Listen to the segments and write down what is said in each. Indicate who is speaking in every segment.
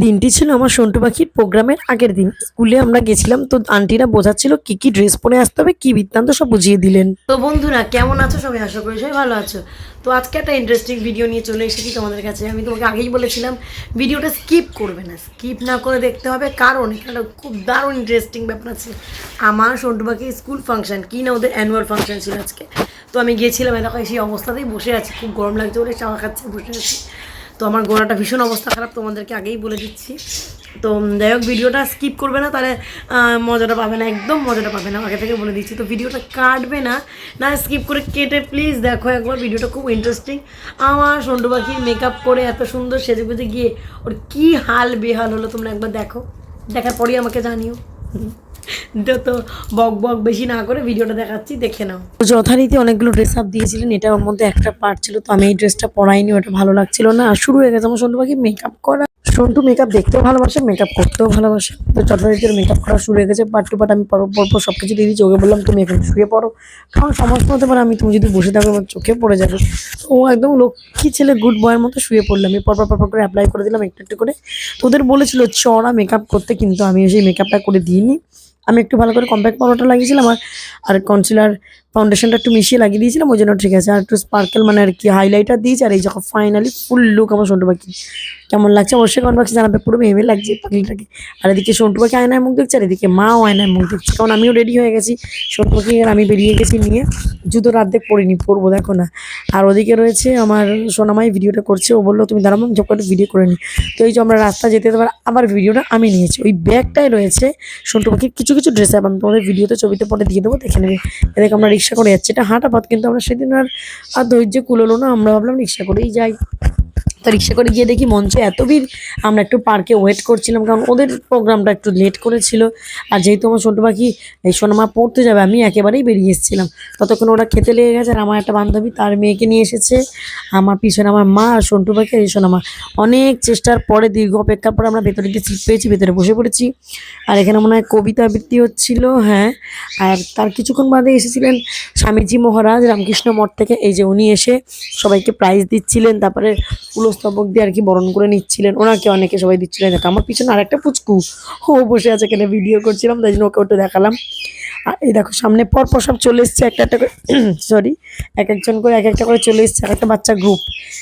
Speaker 1: দিনটি ছিল আমার সন্টু পাখির প্রোগ্রামের আগের দিন। স্কুলে আমরা গেছিলাম, তো আন্টিরা বোঝাচ্ছিল কি কি ড্রেস পরে আসতে হবে, কি বৃত্তান্ত সব বুঝিয়ে দিলেন। তো বন্ধুরা, কেমন আছো সবাই? আশা করি সবাই ভালো আছো। তো আজকে একটা ইন্টারেস্টিং ভিডিও নিয়ে চলে এসেছি তোমাদের কাছে। আমি তোমাকে আগেই বলেছিলাম ভিডিওটা স্কিপ করবে না। স্কিপ না করে দেখতে হবে, কারণ এখানে খুব দারুণ ইন্টারেস্টিং ব্যাপার আছে। আমার সন্টু পাখির স্কুল ফাংশন কি না ওদের অ্যানুয়াল ফাংশন ছিল আজকে। তো আমি গিয়েছিলাম এলাকায়, সেই অবস্থাতেই বসে আছি। খুব গরম লাগছে বলে চাওয়া খাচ্ছে, বসে আছি। তো আমার গোড়াটা ভীষণ অবস্থা খারাপ, তোমাদেরকে আগেই বলে দিচ্ছি। তো যাই হোক, ভিডিওটা স্কিপ করবে না, তাহলে মজাটা পাবে না, একদম মজাটা পাবে না, আগে থেকে বলে দিচ্ছি। তো ভিডিওটা কাটবে না না স্কিপ করে কেটে প্লিজ দেখো একবার, ভিডিওটা খুব ইন্টারেস্টিং আমার সন্টু পাখির মেকআপ করে এত সুন্দর সেজে গুজে গিয়ে ওর কী হাল বেহাল হলো তোমরা একবার দেখো। দেখার পরেই আমাকে জানিও। তো বক বক বেশি না করে ভিডিওটা দেখাচ্ছি, দেখে নাও। যথারীতি অনেকগুলো ড্রেস আপ দিয়েছিলেন এটা ওর মধ্যে একটা পার্ট ছিল, তো আমি এই ড্রেসটা পরাইনি, ওটা ভালো লাগছিল না। আর শুরু হয়ে গেছে আমার সন্টু পাখি মেকআপ করা। সন্টু মেকআপ দেখতেও ভালোবাসে মেকআপ করতেও ভালোবাসে। তো যথারীতি মেকআপ করা শুরু হয়ে গেছে পার্ট টু পার্ট আমি পর পর পর সব কিছু দিয়ে দিচ্ছি ওকে বললাম, তুমি এখানে শুয়ে পড়ো। কারণ সমস্ত হতে পারে আমি, তুমি যদি বসে থাকো, আমার চোখে পড়ে যাবে। তো ও একদম লক্ষ্মী ছেলে গুড বয়ের মতো শুয়ে পড়লাম আমি পরপর পরপর করে অ্যাপ্লাই করে দিলাম, একটু একটু করে। তো ওদের বলেছিল, চড়া মেকআপ করতে, কিন্তু আমি সেই মেকআপটা করে দিইনি। আমি একটু ভালো করে কম্প্যাক্ট পাউডারটা লাগিয়েছিলাম আর আর কনসিলার ফাউন্ডেশনটা একটু মিশিয়ে লাগিয়ে দিয়েছিলাম, ওই জন্য ঠিক আছে। আর একটু স্পার্কেল মানে আর কি হাইলাইটার দিয়েছি, আর এই যখন ফাইনালি ফুল লুক আমার সন্টু পাখি। কেমন লাগছে? অবশ্যই কমেন্ট বক্সে জানাবে, পুরো ভেবে লাগছে পাখিটাকে। আর এদিকে সন্টু পাখি আয়নায় মুখ দেখছে, আর এদিকে মাও আয়নায় মুখ দেখছে। কারণ আমিও রেডি হয়ে গেছি। সন্টু পাখি আমি বেরিয়ে গেছি নিয়ে। জুতো রাত পড়িনি পরবো, দেখো না। আর ওদিকে রয়েছে আমার সোনামাই ভিডিওটা করছে। ও বলল, তুমি দাঁড়াবো ঝপ করে ভিডিও করে নি। তো এই যে আমরা রাস্তা যেতে পারে আবার ভিডিওটা আমি নিয়েছি। ওই ব্যাগটাই রয়েছে সন্টু পাখির কিছু কিছু ড্রেস আপ আমি তোমাদের ভিডিওতে ছবিতে পরে দিয়ে দেবো, দেখে নেবে। এদিকে আমরা রিক্সা করে যাচ্ছে। এটা হাঁটা পথ কিন্তু আমরা সেদিন আর আর ধৈর্য কুলোলো না, আমরা ভাবলাম রিক্সা করেই যাই। তো রিক্সা করে গিয়ে দেখি মঞ্চে এত ভিড়। আমরা একটু পার্কে ওয়েট করছিলাম, কারণ ওদের প্রোগ্রামটা একটু লেট করেছিল। আর যেহেতু আমার ছোটো পাখি, এই সোনামা পড়তে যাবে, আমি একেবারেই বেরিয়ে এসেছিলাম। ততক্ষণ ওরা খেতে লেগে গেছে, আর আমার একটা বান্ধবী তার মেয়েকে নিয়ে এসেছে। আমার পিছনে আমার মা আর সন্টু পাখি আর এই সোনামা। অনেক চেষ্টার পরে, দীর্ঘ অপেক্ষার পরে আমরা ভেতরে গিয়ে সিট পেয়েছি, ভেতরে বসে পড়েছি। আর এখানে মনে হয় কবিতা আবৃত্তি হচ্ছিল হ্যাঁ। আর তার কিছুক্ষণ বাদে এসেছিলেন স্বামীজি মহারাজ, রামকৃষ্ণ মঠ থেকে। এই যে উনি এসে সবাইকে প্রাইজ দিচ্ছিলেন, তারপরে পুলস্তবক দিয়ে আর কি বরণ করে নিচ্ছিলেন। ওনাকে অনেকে সবাই দিচ্ছিলেন দেখো, আমার পিছনে আরেকটা পুচকু ও বসে আছে এখানে ভিডিও করছিলাম, তাই জন্য ওকে ওটা দেখালাম। আর এই দেখো, সামনে পর পর সব চলে এসছে, একটা একটা করে সরি এক একজন করে, এক একটা করে চলে এসছে আর একটা বাচ্চা গ্রুপ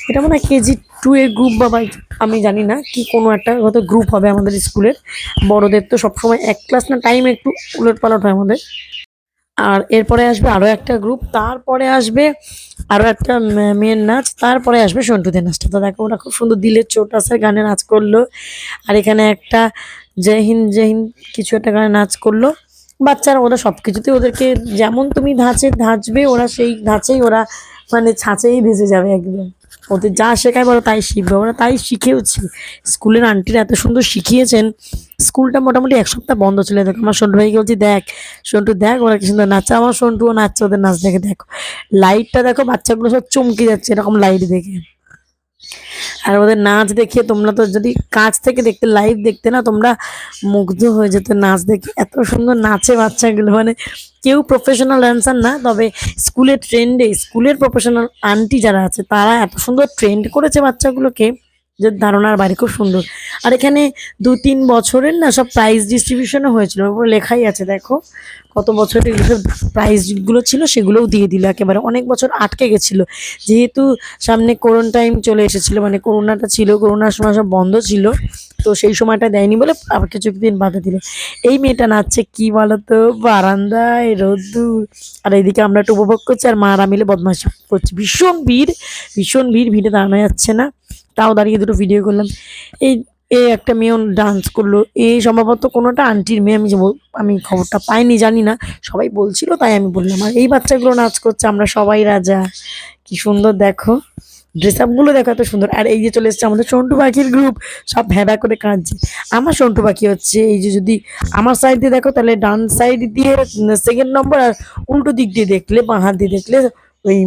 Speaker 1: এটা মনে হয় কেজি টু এর গ্রুপ বা আমি জানি না কি কোনো একটা হয়তো গ্রুপ হবে আমাদের স্কুলের। বড়দের তো সবসময় এক ক্লাস না টাইম একটু উলট পালট হয় আমাদের। আর এরপরে আসবে আরও একটা গ্রুপ তারপরে আসবে আরও একটা মেয়ের নাচ, তারপরে আসবে সন্টুদের নাচটা। তো দেখো ওরা খুব সুন্দর দিলের চোট আছে, গানে নাচ করল। আর এখানে একটা জয় হিন্দ হিন্দ কিছু একটা গানে নাচ করল। বাচ্চারা ওরা সব কিছুতে ওদেরকে যেমন তুমি ধাঁচে, ধাঁচবে, ওরা সেই ধাঁচেই ওরা মানে ছাঁচেই ভেজে যাবে একদম। ওদের যা শেখায় বলো তাই শিখবে। আমরা তাই শিখেওছি। স্কুলের আন্টিরা এত সুন্দর শিখিয়েছেন। স্কুলটা মোটামুটি এক সপ্তাহ বন্ধ ছিল। দেখো, আমার সন্টু ভাইকে বলছি, দেখ, সন্টু, দেখ ওরা কি সুন্দর নাচছে। আমার সন্টুও নাচছে, ওদের নাচ দেখে, দেখো লাইটটা দেখো, বাচ্চাগুলো সব চমকে যাচ্ছে এরকম লাইট দেখে। আর ওদের নাচ দেখে তোমরা তো যদি কাছ থেকে দেখতে লাইভ দেখতে না, তোমরা মুগ্ধ হয়ে যেত নাচ দেখে। এত সুন্দর নাচে বাচ্চাগুলো মানে কেউ প্রফেশনাল ডান্সার না, তবে স্কুলের ট্রেন্ডে স্কুলের প্রফেশনাল আন্টি যারা আছে, তারা এত সুন্দর ট্রেন্ড করেছে বাচ্চাগুলোকে। যে ধারণার বাড়ি খুব সুন্দর। আর এখানে দু তিন বছরের না সব প্রাইজ ডিস্ট্রিবিউশনও হয়েছিল। ওর উপরে লেখাই আছে, দেখো। কত বছরের এগুলো সব প্রাইজগুলো ছিল, সেগুলোও দিয়ে দিল। একেবারে অনেক বছর আটকে গেছিল। যেহেতু সামনে করোন টাইম চলে এসেছিল মানে করোনাটা ছিল, করোনার সময় সব বন্ধ ছিল, তো সেই সময়টা দেয়নি বলে আবার কিছু দিন বাধা দিল। এই মেয়েটা নাচছে কি বলতো? বারান্দায় রোদ্দুর আর এইদিকে আমরা একটু উপভোগ করছি, আর মারা মিলে বদমাশি করছি। ভীষণ ভিড় ভীষণ ভিড়, ভিড়ে দাঁড়ানো যাচ্ছে না। তাও দাঁড়িয়ে দুটো ভিডিও করলাম। এই এই একটা মেয়েও ডান্স করল। এই সম্ভবত কোনোটা আন্টির মেয়ে, আমি যে আমি খবরটা পাইনি, জানি না। সবাই বলছিল, তাই আমি বললাম, আর এই বাচ্চাগুলো নাচ করছে, আমরা সবাই রাজা। কি সুন্দর, দেখো। ড্রেস আপগুলো দেখো, এত সুন্দর। আর এই যে চলে এসছে আমাদের সন্টু পাখির গ্রুপ সব ভ্যাবা করে কাঁদছে। আমার সন্টু পাখি হচ্ছে, এই যে যদি আমার সাইড দিয়ে দেখো, তাহলে ডান সাইড দিয়ে সেকেন্ড নম্বর আর উল্টো দিক দিয়ে দেখলে, বাঁ হাত দিয়ে দেখলে ওই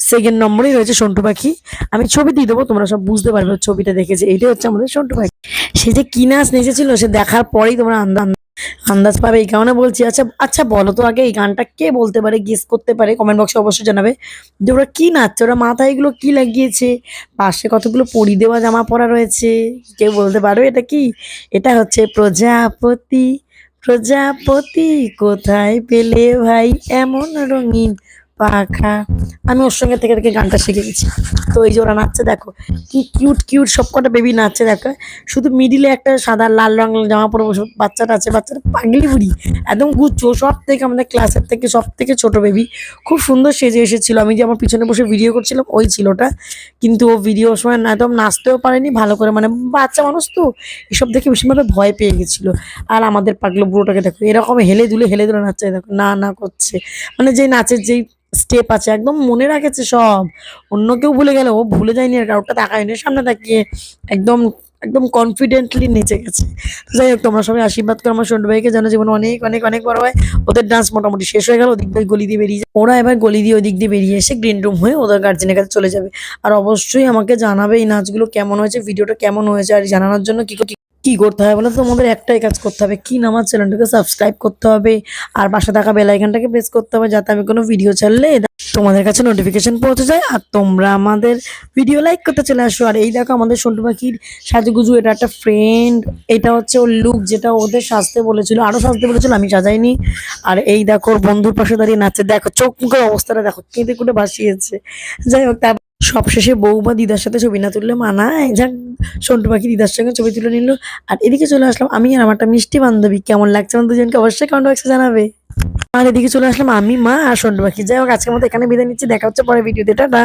Speaker 1: সেকেন্ড নম্বরেই রয়েছে সন্টু পাখি। আমি ছবি দিয়ে দেবো, তোমরা সব বুঝতে পারবে ছবিটা দেখেছে এইটাই হচ্ছে আমাদের সন্টু পাখি। সে যে কি নাচ নেচেছিল, সে দেখার পরেই তোমরা আন্দা আন্দাজ পাবে এই কারণে বলছি আচ্ছা আচ্ছা বলো তো আগে এই গানটা কে বলতে পারে গেস করতে পারে কমেন্ট বক্সে অবশ্যই জানাবে। যে ওরা কী নাচছে, ওরা মাথায় এগুলো কী লাগিয়েছে, পাশে কতগুলো পরি দেওয়া জামা পরা রয়েছে, কেউ বলতে পারো এটা কি? এটা হচ্ছে প্রজাপতি প্রজাপতি কোথায় পেলে ভাই? এমন রঙিন পাখা। আমি ওর সঙ্গে থেকে থেকে গানটা শিখে গেছি। তো এই যে ওরা নাচছে, দেখো কি কিউট কিউট সব কটা বেবি নাচছে, দেখো। শুধু মিডিলে একটা সাদা, লাল রঙ জামা পরে বসে বাচ্চাটা আছে, বাচ্চাটা পাগলি বুড়ি, একদম গুচ্ছ। সব থেকে আমাদের ক্লাসের থেকে সব থেকে ছোট বেবি খুব সুন্দর সেজে এসেছিল। আমি যে আমার পিছনে বসে ভিডিও করছিলাম, ওই ছিল ওটা কিন্তু ও ভিডিওর সময় না, একদম নাচতেও পারেনি, ভালো করে। মানে বাচ্চা মানুষ তো, এসব দেখে ভীষণভাবে ভয় পেয়ে গেছিল। আর আমাদের পাগলো বুড়োটাকে দেখো, এরকম হেলে দুলে হেলে দুলে নাচছে। দেখো, না না করছে। মানে যেই নাচের যেই স্টেপ আছে, একদম মনে রাখেছে সব। অন্য কেউ ভুলে গেলে ও ভুলে যায়নি আর কারোরটা তাকায়নি সামনে তাকিয়ে একদম একদম কনফিডেন্টলি নেচে গেছে। যাই হোক, তোমরা সবাই আশীর্বাদ করো, আমার সন্টু ভাইকে, যেন জীবন অনেক অনেক অনেক বড় হয়। ওদের ডান্স মোটামুটি শেষ হয়ে গেল, ওদিক দিয়ে গলি দিয়ে বেরিয়ে যায়। ওরা এবার গলি দিয়ে ওদিক দিয়ে বেরিয়ে এসে গ্রিন রুম হয়ে ওদের গার্জেনের কাছে চলে যাবে। আর অবশ্যই আমাকে জানাবে এই নাচগুলো কেমন হয়েছে ভিডিওটা কেমন হয়েছে, আর জানানোর জন্য কি কি- করতে হবে বলে তোমাদের একটাই কাজ করতে হবে, কি নামার চ্যানেলটাকে সাবস্ক্রাইব করতে হবে, আর পাশে থাকা বেল আইকনটাকে প্রেস করতে হবে যাতে আমি কোনো ভিডিও ছাড়লে তোমাদের কাছে নোটিফিকেশন পৌঁছে যায় আর তোমরা আমাদের ভিডিও লাইক করতে চলে আসো। আর এই দেখো আমাদের সন্টু পাখির সাজুগুজু, এটা একটা ফ্রেন্ড এটা হচ্ছে ওর লুক যেটা ওদের সাজতে বলেছিল, আরও সাজতে বলেছিল, আমি সাজাইনি। আর এই দেখো ওর বন্ধুর পাশে দাঁড়িয়ে নাচছে। দেখো চোখ মুখের অবস্থাটা দেখো, কেঁদে কুটে ভাসিয়েছে। যাই হোক তারপর সবশেষে বউ বা দিদার সাথে ছবি না তুললে মানায়। যাক সন্টু পাখি দিদার সঙ্গে ছবি তুলে নিল। আর এদিকে চলে আসলাম আমি আর আমারটা মিষ্টি বান্ধবী। কেমন লাগছে আমার দুজনকে অবশ্যই কমেন্ট বক্সে জানাবে। আর এদিকে চলে আসলাম আমি, মা আর সন্টু পাখি। যাই হোক, আজকের মতো এখানে বিদায় নিচ্ছি। দেখা হচ্ছে পরে ভিডিওতে। টাটা।